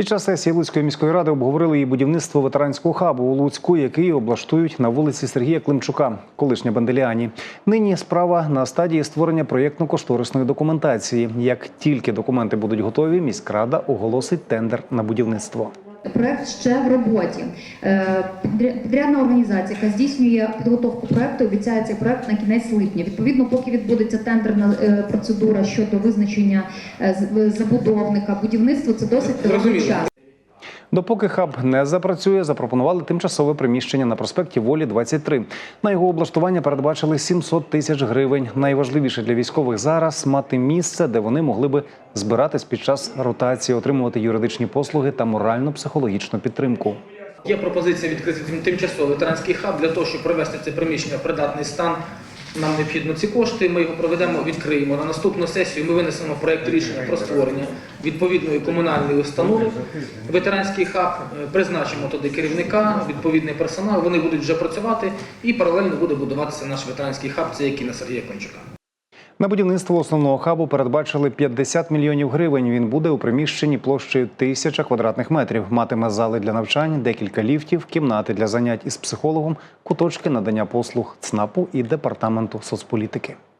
Під час сесії Луцької міської ради обговорили і будівництво ветеранського хабу у Луцьку, який облаштують на вулиці Сергія Климчука, колишня Банделіані. Нині справа на стадії створення проєктно-кошторисної документації. Як тільки документи будуть готові, міськрада оголосить тендер на будівництво. Проект ще в роботі. Підря- Підрядна організація, яка здійснює підготовку проекту, обіцяє цей проект на кінець липня. Відповідно, поки відбудеться тендерна е, процедура щодо визначення е, з- забудовника, будівництва, це досить довгий час. Допоки хаб не запрацює, запропонували тимчасове приміщення на проспекті Волі 23. На його облаштування передбачили 700 тисяч гривень. Найважливіше для військових зараз мати місце, де вони могли би збиратись під час ротації, отримувати юридичні послуги та морально-психологічну підтримку. Є пропозиція відкрити тимчасовий ветеранський хаб для того, щоб привести це приміщення в придатний стан. Нам необхідно ці кошти. Ми його проведемо, відкриємо. На наступну сесію ми винесемо проект рішення про створення відповідної комунальної установи. Ветеранський хаб е, призначимо туди керівника, відповідний персонал. Вони будуть вже працювати і паралельно буде будуватися наш ветеранський хаб. Це який на Сергія Кончука. На будівництво основного хабу передбачили 50 мільйонів гривень. Він буде у приміщенні площею тисяча квадратних метрів. Матиме зали для навчань, декілька ліфтів, кімнати для занять із психологом, куточки надання послуг ЦНАПу і департаменту соцполітики.